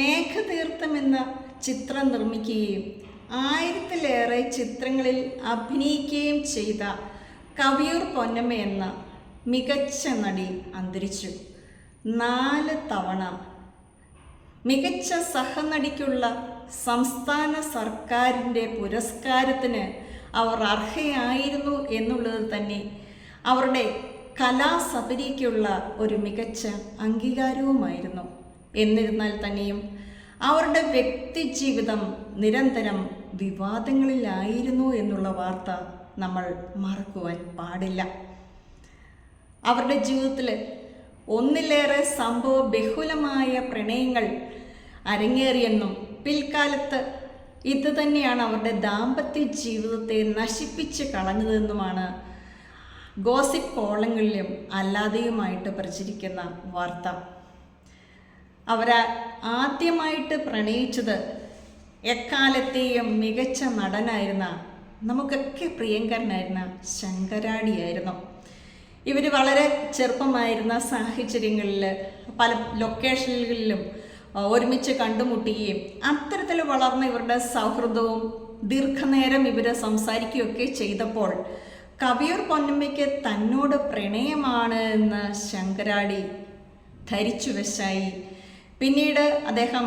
മേഘതീർത്ഥം എന്ന ചിത്രം നിർമ്മിക്കുകയും ആയിരത്തിലേറെ ചിത്രങ്ങളിൽ അഭിനയിക്കുകയും ചെയ്ത കവിയൂർ പൊന്നമ്മ എന്ന മികച്ച നടി അന്തരിച്ചു. നാല് തവണ മികച്ച സഹനടിക്കുള്ള സംസ്ഥാന സർക്കാരിന്റെ പുരസ്കാരത്തിന് അവർ അർഹയായിരുന്നു എന്നുള്ളത് തന്നെ അവരുടെ കലാസബരിക്കുള്ള ഒരു മികച്ച അംഗീകാരവുമായിരുന്നു. എന്നിരുന്നാൽ തന്നെയും അവരുടെ വ്യക്തിജീവിതം നിരന്തരം വിവാദങ്ങളിലായിരുന്നു എന്നുള്ള വാർത്ത നമ്മൾ മറക്കുവാൻ പാടില്ല. അവരുടെ ജീവിതത്തിൽ ഒന്നിലേറെ സംഭവ ബഹുലമായ പ്രണയങ്ങൾ അരങ്ങേറിയെന്നും പിൽക്കാലത്ത് ഇത് തന്നെയാണ് അവരുടെ ദാമ്പത്യ ജീവിതത്തെ നശിപ്പിച്ച് കളഞ്ഞതെന്നുമാണ് ഗോസിപ്പ് കോളങ്ങളിലും അല്ലാതെയുമായിട്ട് പ്രചരിക്കുന്ന വാർത്ത. അവരെ ആദ്യമായിട്ട് പ്രണയിച്ചത് എക്കാലത്തെയും മികച്ച നടനായിരുന്ന നമുക്കൊക്കെ പ്രിയങ്കരനായിരുന്ന ശങ്കരാടിയായിരുന്നു. ഇവർ വളരെ ചെറുപ്പമായിരുന്ന സാഹചര്യങ്ങളിൽ പല ലൊക്കേഷനുകളിലും ഒരുമിച്ച് കണ്ടുമുട്ടുകയും അത്തരത്തിൽ വളർന്ന ഇവരുടെ സൗഹൃദവും ദീർഘനേരം ഇവരെ സംസാരിക്കുകയൊക്കെ ചെയ്തപ്പോൾ കവിയൂർ പൊന്നമ്മയ്ക്ക് തന്നോട് പ്രണയമാണ് എന്ന് ശങ്കരാടി ധരിച്ചു വശായി പിന്നീട് അദ്ദേഹം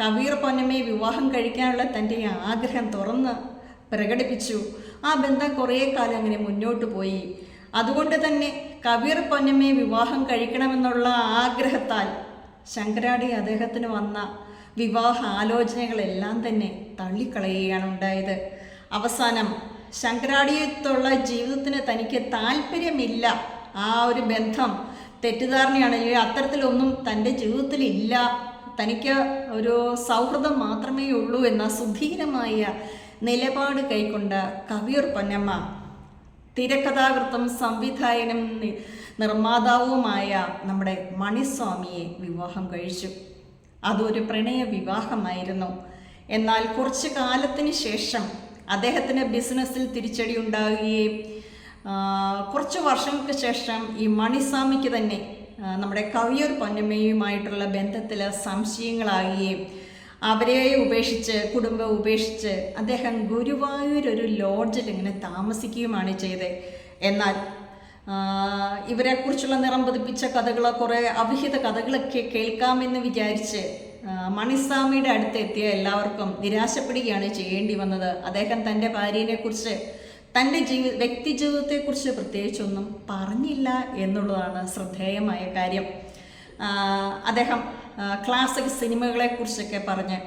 കവീർ പൊന്നമ്മയെ വിവാഹം കഴിക്കാനുള്ള തന്റെ ആഗ്രഹം തുറന്ന് പ്രകടിപ്പിച്ചു. ആ ബന്ധം കുറേ കാലം അങ്ങനെ മുന്നോട്ട് പോയി. അതുകൊണ്ട് തന്നെ കബീർ പൊന്നമ്മയെ വിവാഹം കഴിക്കണമെന്നുള്ള ആഗ്രഹത്താൽ ശങ്കരാടി അദ്ദേഹത്തിന് വന്ന വിവാഹ ആലോചനകളെല്ലാം തന്നെ തള്ളിക്കളയുകയാണ് ഉണ്ടായത്. അവസാനം ശങ്കരാടിയത്തുള്ള ജീവിതത്തിന് തനിക്ക് താല്പര്യമില്ല. ആ ഒരു ബന്ധം തെറ്റിദ്ധാരണയാണ്. അല്ലെങ്കിൽ അത്തരത്തിലൊന്നും തന്റെ ജീവിതത്തിലില്ല. തനിക്ക് ഒരു സൗഹൃദം മാത്രമേ ഉള്ളൂ എന്ന സുധീരമായ നിലപാട് കൈക്കൊണ്ട കവിയൂർ പൊന്നമ്മ തിരക്കഥാകൃത്തും സംവിധായകനും നിർമ്മാതാവുമായ നമ്മുടെ മണിസ്വാമിയെ വിവാഹം കഴിച്ചു. അതൊരു പ്രണയ വിവാഹമായിരുന്നു. എന്നാൽ കുറച്ചു കാലത്തിന് ശേഷം അദ്ദേഹത്തിന് ബിസിനസ്സിൽ തിരിച്ചടി ഉണ്ടാകുകയും കുറച്ച് വർഷങ്ങൾക്ക് ശേഷം ഈ മണിസ്വാമിക്ക് തന്നെ നമ്മുടെ കവിയൂർ പൊന്നമ്മയുമായിട്ടുള്ള ബന്ധത്തിൽ സംശയങ്ങളാകുകയും അവരെ ഉപേക്ഷിച്ച് കുടുംബം ഉപേക്ഷിച്ച് അദ്ദേഹം ഗുരുവായൂർ ഒരു ലോഡ്ജിൽ ഇങ്ങനെ താമസിക്കുകയുമാണ് ചെയ്തത്. എന്നാൽ ഇവരെക്കുറിച്ചുള്ള നിറം പതിപ്പിച്ച കഥകൾ കുറേ അവിഹിത കഥകളൊക്കെ കേൾക്കാമെന്ന് വിചാരിച്ച് മണിസ്വാമിയുടെ അടുത്ത് എത്തിയ എല്ലാവർക്കും നിരാശപ്പെടുകയാണ് ചെയ്യേണ്ടി വന്നത്. അദ്ദേഹം തന്റെ ഭാര്യനെക്കുറിച്ച് തന്റെ ജീവി വ്യക്തി ജീവിതത്തെക്കുറിച്ച് പ്രത്യേകിച്ചൊന്നും പറഞ്ഞില്ല എന്നുള്ളതാണ് ശ്രദ്ധേയമായ കാര്യം. അദ്ദേഹം ക്ലാസിക് സിനിമകളെക്കുറിച്ചൊക്കെ പറഞ്ഞ്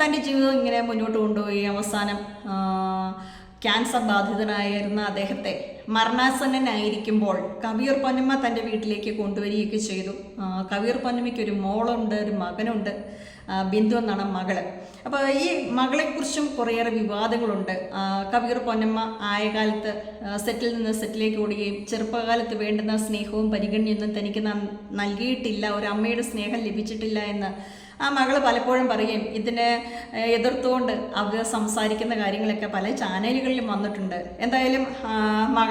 തന്റെ ജീവിതം ഇങ്ങനെ മുന്നോട്ട് കൊണ്ടുപോയി. അവസാനം ക്യാൻസർ ബാധിതനായിരുന്ന അദ്ദേഹത്തെ മരണാസന്നനായിരിക്കുമ്പോൾ കവിയൂർ പൊന്നമ്മ തന്റെ വീട്ടിലേക്ക് കൊണ്ടുവരികയൊക്കെ ചെയ്തു. കവിയർ പൊന്നമ്മയ്ക്ക് ഒരു മോളുണ്ട് ഒരു മകനുണ്ട് ബിന്ദു എന്നാണ് മകൾ. അപ്പോൾ ഈ മകളെക്കുറിച്ചും കുറേയേറെ വിവാദങ്ങളുണ്ട്. കവിയർ പൊന്നമ്മ ആയ കാലത്ത് സെറ്റിൽ നിന്ന് സെറ്റിലേക്ക് ഓടുകയും ചെറുപ്പകാലത്ത് വേണ്ടുന്ന സ്നേഹവും പരിഗണനയൊന്നും തനിക്ക് നൽകിയിട്ടില്ല ഒരു അമ്മയുടെ സ്നേഹം ലഭിച്ചിട്ടില്ല എന്ന് ആ മകൾ പലപ്പോഴും പറയും ഇതിനെ എതിർത്തുകൊണ്ട് അവർ സംസാരിക്കുന്ന കാര്യങ്ങളൊക്കെ പല ചാനലുകളിലും വന്നിട്ടുണ്ട്. എന്തായാലും ആ,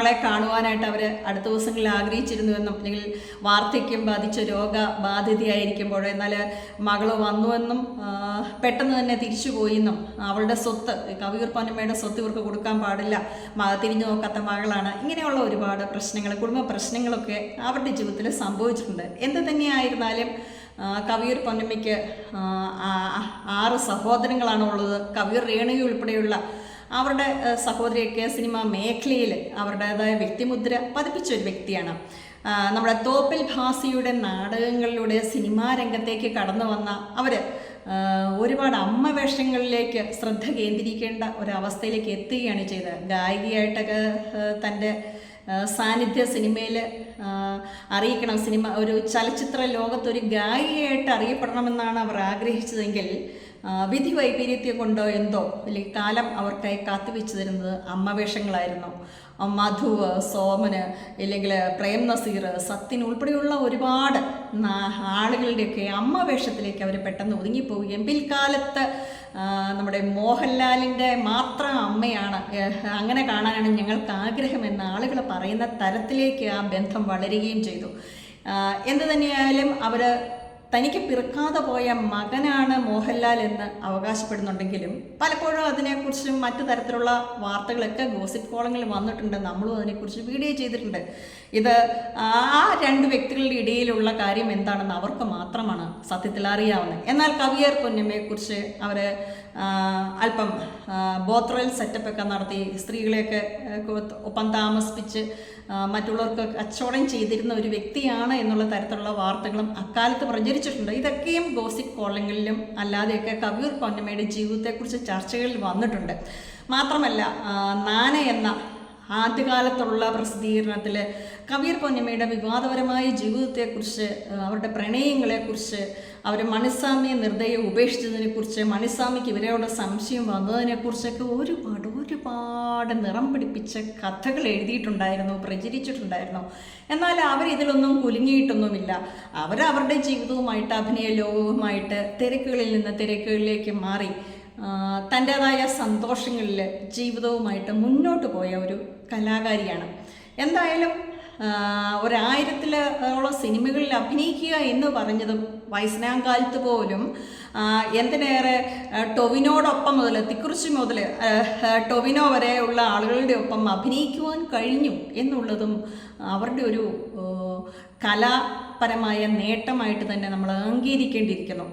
മകളെ കാണുവാനായിട്ട് അവർ അടുത്ത ദിവസങ്ങളിൽ ആഗ്രഹിച്ചിരുന്നുവെന്നും അല്ലെങ്കിൽ വാർദ്ധക്യം ബാധിച്ച രോഗ ബാധിതയായിരിക്കുമ്പോൾ എന്നാൽ മകൾ വന്നുവെന്നും പെട്ടെന്ന് തന്നെ തിരിച്ചു പോയിന്നും അവളുടെ സ്വത്ത് കവിയൂർ പൊന്നമ്മയുടെ സ്വത്ത് ഇവർക്ക് കൊടുക്കാൻ പാടില്ല തിരിഞ്ഞു നോക്കാത്ത മകളാണ്. ഇങ്ങനെയുള്ള ഒരുപാട് പ്രശ്നങ്ങൾ കുടുംബ പ്രശ്നങ്ങളൊക്കെ അവരുടെ ജീവിതത്തിൽ സംഭവിച്ചിട്ടുണ്ട്. എന്ത് തന്നെയായിരുന്നാലും കവിയൂർ പൊന്നമ്മയ്ക്ക് ആറ് സഹോദരങ്ങളാണ് ഉള്ളത് കവിയൂർ രേണുക ഉൾപ്പെടെയുള്ള അവരുടെ സഹോദരിയൊക്കെ സിനിമ മേഖലയിൽ അവരുടേതായ വ്യക്തിമുദ്ര പതിപ്പിച്ച ഒരു വ്യക്തിയാണ്. നമ്മുടെ തോപ്പിൽ ഭാസിയുടെ നാടകങ്ങളിലൂടെ സിനിമാ രംഗത്തേക്ക് കടന്നു വന്ന അവർ ഒരുപാട് അമ്മ വേഷങ്ങളിലേക്ക് ശ്രദ്ധ കേന്ദ്രീകരിക്കേണ്ട ഒരവസ്ഥയിലേക്ക് എത്തുകയാണ് ചെയ്തത്. ഗായികയായിട്ടൊക്കെ തന്റെ സാന്നിധ്യ സിനിമയിൽ അറിയിക്കണം. സിനിമ ഒരു ചലച്ചിത്ര ലോകത്തൊരു ഗായികയായിട്ട് അറിയപ്പെടണമെന്നാണ് അവർ ആഗ്രഹിച്ചതെങ്കിൽ വിധി വൈപീര്യത്തെ കൊണ്ടോ എന്തോ അല്ലെങ്കിൽ കാലം അവർക്കായി കാത്തുവെച്ചു തരുന്നത് അമ്മവേഷങ്ങളായിരുന്നു. വേഷങ്ങളായിരുന്നു മധു സോമന് അല്ലെങ്കിൽ പ്രേം നസീർ സത്യൻ ഉൾപ്പെടെയുള്ള ഒരുപാട് ആളുകളുടെയൊക്കെ അമ്മ വേഷത്തിലേക്ക് അവർ പെട്ടെന്ന് ഒതുങ്ങിപ്പോവുകയും പിൽക്കാലത്ത് നമ്മുടെ മോഹൻലാലിന്റെ മാത്രം അമ്മയാണ്. അങ്ങനെ കാണാനാണ് ഞങ്ങൾക്ക് ആഗ്രഹമെന്ന് ആളുകൾ പറയുന്ന തരത്തിലേക്ക് ആ ബന്ധം വളരുകയും ചെയ്തു. എന്തു തന്നെയായാലും അവർ തനിക്ക് പിറക്കാതെ പോയ മകനാണ് മോഹൻലാൽ എന്ന് അവകാശപ്പെടുന്നുണ്ടെങ്കിലും പലപ്പോഴും അതിനെക്കുറിച്ചും മറ്റു തരത്തിലുള്ള വാർത്തകളൊക്കെ ഗോസിപ്പ് കോളങ്ങളിൽ വന്നിട്ടുണ്ട്. നമ്മളും അതിനെക്കുറിച്ച് വീഡിയോ ചെയ്തിട്ടുണ്ട്. ഇത് ആ രണ്ട് വ്യക്തികളുടെ ഇടയിലുള്ള കാര്യം എന്താണെന്ന് അവർക്ക് മാത്രമാണ് സത്യത്തിൽ അറിയാവുന്നത്. എന്നാൽ കവിയർ പൊന്നമ്മയെക്കുറിച്ച് അവർ അല്പം ബോത്രൽ സെറ്റപ്പൊക്കെ നടത്തി സ്ത്രീകളെയൊക്കെ ഒപ്പം താമസിപ്പിച്ച് മറ്റുള്ളവർക്ക് കച്ചവടം ചെയ്തിരുന്ന ഒരു വ്യക്തിയാണ് എന്നുള്ള തരത്തിലുള്ള വാർത്തകളും അക്കാലത്ത് പ്രചരിച്ചിട്ടുണ്ട് ഇതൊക്കെയും ഗോസിക് കോളങ്ങളിലും അല്ലാതെയൊക്കെ കവിയൂർ പൊന്നമ്മയുടെ ജീവിതത്തെക്കുറിച്ച് ചർച്ചകളിൽ വന്നിട്ടുണ്ട്. മാത്രമല്ല നാന എന്ന ആദ്യകാലത്തുള്ള പ്രസിദ്ധീകരണത്തിൽ കബീർ പൊന്നമ്മയുടെ വിവാദപരമായ ജീവിതത്തെക്കുറിച്ച് അവരുടെ പ്രണയങ്ങളെക്കുറിച്ച് അവർ മണിസ്വാമിയെ നിർദ്ദയം ഉപേക്ഷിച്ചതിനെക്കുറിച്ച് മണിസ്വാമിക്ക് ഇവരോട് സംശയം വന്നതിനെക്കുറിച്ചൊക്കെ ഒരുപാട് ഒരുപാട് നിറം പിടിപ്പിച്ച കഥകൾ എഴുതിയിട്ടുണ്ടായിരുന്നു പ്രചരിച്ചിട്ടുണ്ടായിരുന്നു. എന്നാൽ അവരിതിലൊന്നും കുലുങ്ങിയിട്ടൊന്നുമില്ല. അവർ അവരുടെ ജീവിതവുമായിട്ട് അഭിനയ ലോകവുമായിട്ട് തിരക്കുകളിൽ നിന്ന് തിരക്കുകളിലേക്ക് മാറി. തന്റേതായ സന്തോഷങ്ങളിൽ ജീവിതവുമായിട്ട് മുന്നോട്ട് പോയ ഒരു കലാകാരിയാണ്. എന്തായാലും ഒരായിരത്തിലോളം സിനിമകളിൽ അഭിനയിക്കുക എന്ന് പറഞ്ഞതും വയസ്സനാങ്കാലത്ത് പോലും എന്തിനേറെ ടൊവിനോടൊപ്പം മുതൽ തിക്കുറിച്ചി മുതൽ ടൊവിനോ വരെ ഉള്ള ആളുകളുടെ ഒപ്പം അഭിനയിക്കുവാൻ കഴിഞ്ഞു എന്നുള്ളതും അവരുടെ ഒരു കലാപരമായ നേട്ടമായിട്ട് തന്നെ നമ്മൾ അംഗീകരിക്കേണ്ടിയിരിക്കുന്നു.